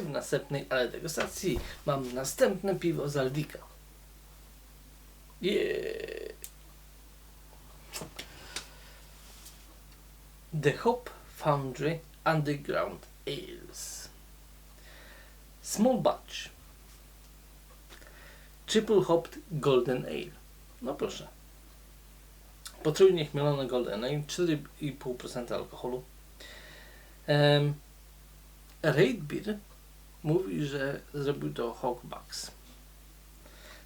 w następnej ale degustacji. Mam następne piwo z Aldika. Yeah. The Hop Foundry Underground Ales. Small batch. Triple Hopped Golden Ale. No proszę. Potrójnie chmielone Golden Ale, 4,5% alkoholu. Um, Raid Beer mówi, że zrobił to Hawkbacks.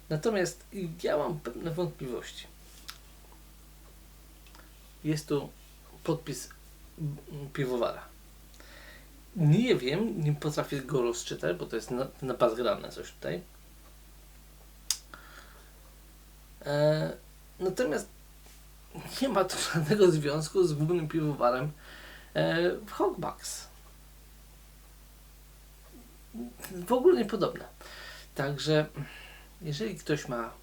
Natomiast ja mam pewne wątpliwości. Jest tu podpis piwowara. Nie wiem, nie potrafię go rozczytać, bo to jest na, na coś tutaj. E, natomiast nie ma to żadnego związku z głównym piwowarem e, w Hawkbacks. W ogóle niepodobne. Także jeżeli ktoś ma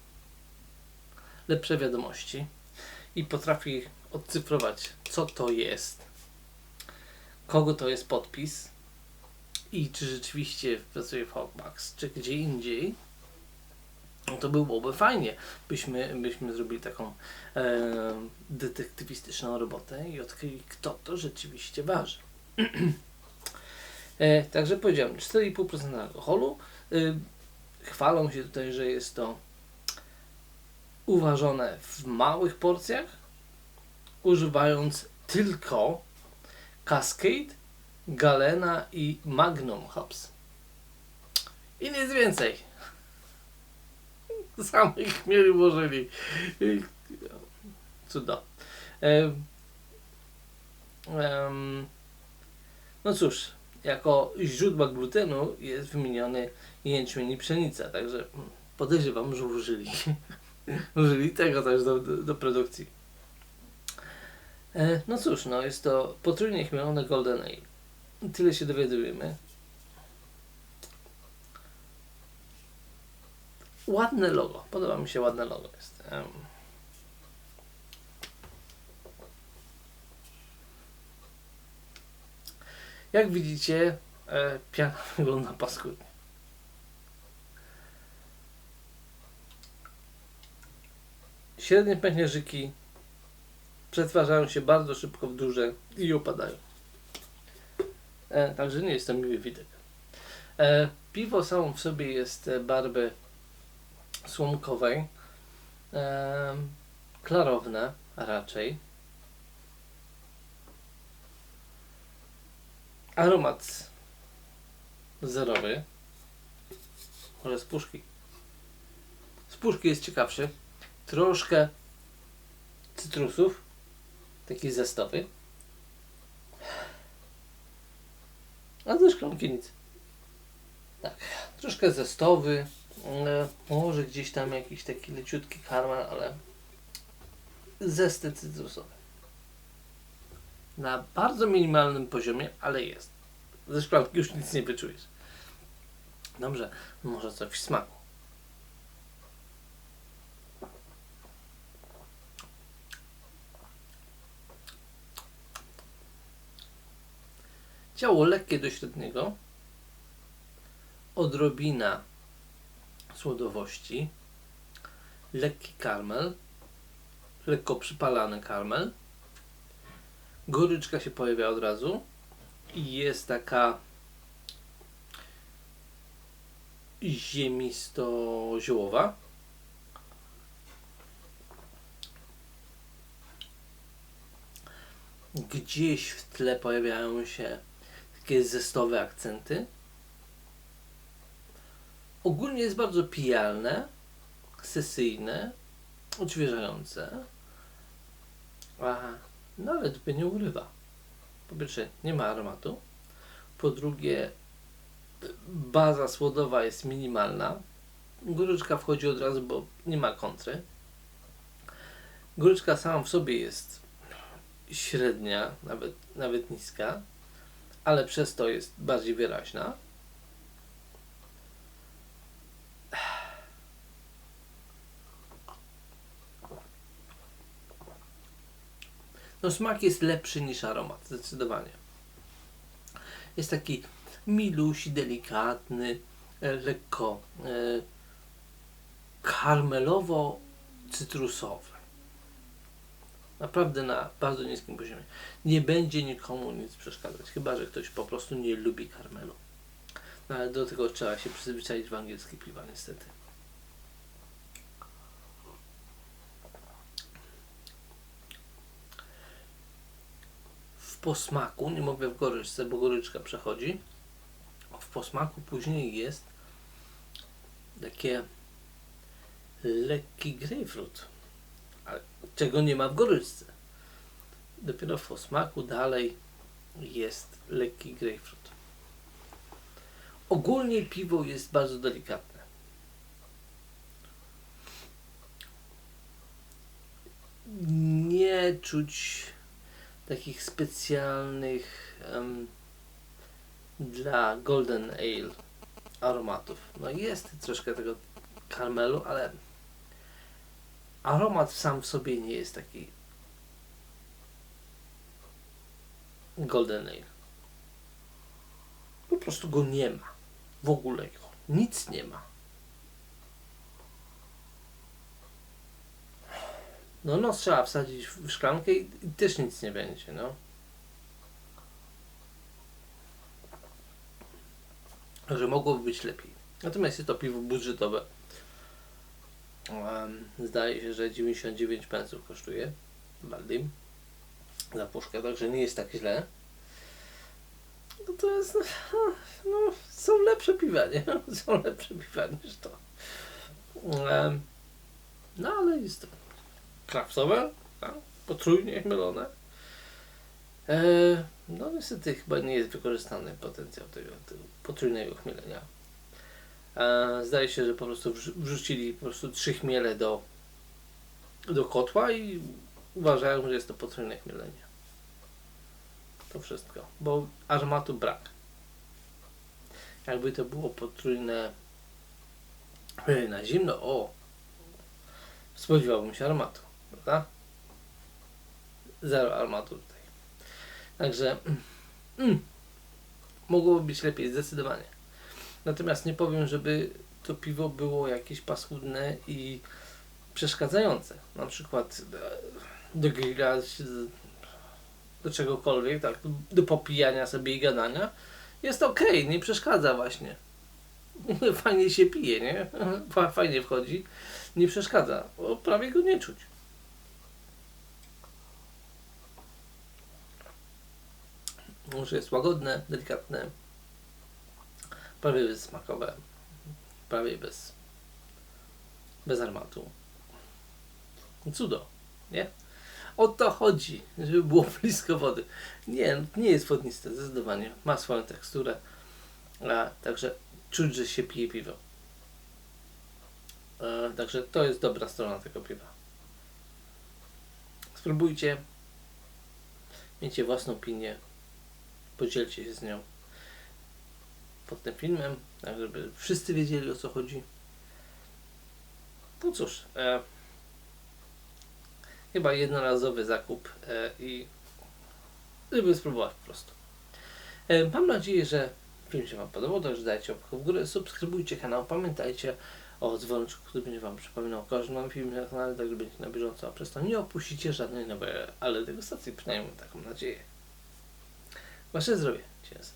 lepsze wiadomości i potrafi odcyfrować, co to jest, kogo to jest podpis i czy rzeczywiście pracuje w Hawkbacks, czy gdzie indziej, no to byłoby fajnie, byśmy, byśmy zrobili taką e, detektywistyczną robotę i odkryli, kto to rzeczywiście waży. e, także powiedziałem, 4,5% alkoholu. E, chwalą się tutaj, że jest to uważone w małych porcjach, używając tylko Cascade, Galena i Magnum Hops. I nic więcej. Samych chmieli włożyli. Cudo. Ehm, em, no cóż, jako źródła glutenu jest wymieniony jęczmień i pszenica, także podejrzewam, że użyli, użyli tego też do, do, do produkcji. E, no cóż, no jest to potrójnie chmielone Golden Ale. Tyle się dowiadujemy. Ładne logo. Podoba mi się ładne logo. Jest. Em. Jak widzicie, e, piana wygląda paskudnie. Średnie pęcherzyki przetwarzają się bardzo szybko w duże i opadają. E, także nie jest to miły widok. E, piwo samo w sobie jest e, barwy słomkowej, e, klarowne raczej. Aromat zerowy. Może z puszki. Z puszki jest ciekawszy. Troszkę cytrusów. Taki zestowy. A ze szklanki nic. Tak, troszkę zestowy. Może gdzieś tam jakiś taki leciutki karmel, ale zesty cytrusowe. Na bardzo minimalnym poziomie, ale jest. Ze szklanki już nic nie wyczujesz. Dobrze, może coś w smaku. Ciało lekkie do średniego, odrobina słodowości, lekki karmel, lekko przypalany karmel, goryczka się pojawia od razu i jest taka ziemisto-ziołowa. Gdzieś w tle pojawiają się takie zestowe akcenty. Ogólnie jest bardzo pijalne, sesyjne, odświeżające. A nawet by nie urywa. Po pierwsze, nie ma aromatu. Po drugie, baza słodowa jest minimalna. Goryczka wchodzi od razu, bo nie ma kontry. Goryczka sama w sobie jest średnia, nawet, nawet niska ale przez to jest bardziej wyraźna. No smak jest lepszy niż aromat, zdecydowanie. Jest taki milusi, delikatny, e, lekko e, karmelowo-cytrusowy. Naprawdę na bardzo niskim poziomie. Nie będzie nikomu nic przeszkadzać, chyba że ktoś po prostu nie lubi karmelu. No ale do tego trzeba się przyzwyczaić w angielskie piwa niestety. Posmaku, nie mówię w goryczce, bo goryczka przechodzi. W posmaku później jest takie lekki ale czego nie ma w goryczce. Dopiero w posmaku dalej jest lekki grapefruit. Ogólnie piwo jest bardzo delikatne. Nie czuć takich specjalnych em, dla Golden Ale aromatów. No jest troszkę tego karmelu, ale aromat sam w sobie nie jest taki Golden Ale. Po prostu go nie ma. W ogóle go. Nic nie ma. No, no trzeba wsadzić w szklankę i, i też nic nie będzie, no. Że mogłoby być lepiej. Natomiast jest to piwo budżetowe. Em, zdaje się, że 99 pensów kosztuje Baldim za puszkę, także nie jest tak źle. No to jest, no, są lepsze piwa, nie? Są lepsze piwa niż to. Em, no ale jest to kraftowe, tak? potrójnie chmielone. E, no niestety chyba nie jest wykorzystany potencjał tego, tego potrójnego chmielenia. E, zdaje się, że po prostu wrzu- wrzucili po prostu trzy chmiele do, do kotła i uważają, że jest to potrójne chmielenie. To wszystko, bo aromatu brak. Jakby to było potrójne chmielenie na zimno, o, spodziewałbym się aromatu, prawda? Zero aromatu tutaj. Także mm, mogłoby być lepiej, zdecydowanie. Natomiast nie powiem, żeby to piwo było jakieś paskudne i przeszkadzające. Na przykład e, do grilla, do czegokolwiek, tak, do popijania sobie i gadania. Jest ok, nie przeszkadza właśnie. Fajnie się pije, nie? Fa- Fajnie wchodzi. Nie przeszkadza, bo prawie go nie czuć. Może jest łagodne, delikatne, prawie bezsmakowe, prawie bez, bez armatu. Cudo, nie? O to chodzi, żeby było blisko wody. Nie, nie jest wodniste, zdecydowanie. Ma swoją teksturę, a, także czuć, że się pije piwo. E, także to jest dobra strona tego piwa. Spróbujcie, miejcie własną opinię, podzielcie się z nią pod tym filmem, tak żeby wszyscy wiedzieli o co chodzi. No cóż, e, chyba jednorazowy zakup e, i żeby spróbować po prostu. E, mam nadzieję, że film się Wam podobał, także dajcie łapkę w górę, subskrybujcie kanał, pamiętajcie o dzwoneczku, który będzie Wam przypominał o każdym nowym filmie na kanale, tak że będziecie na bieżąco, a przez to nie opuścicie żadnej nowej, ale degustacji, przynajmniej taką nadzieję. Wasze zdrowie. Cheers.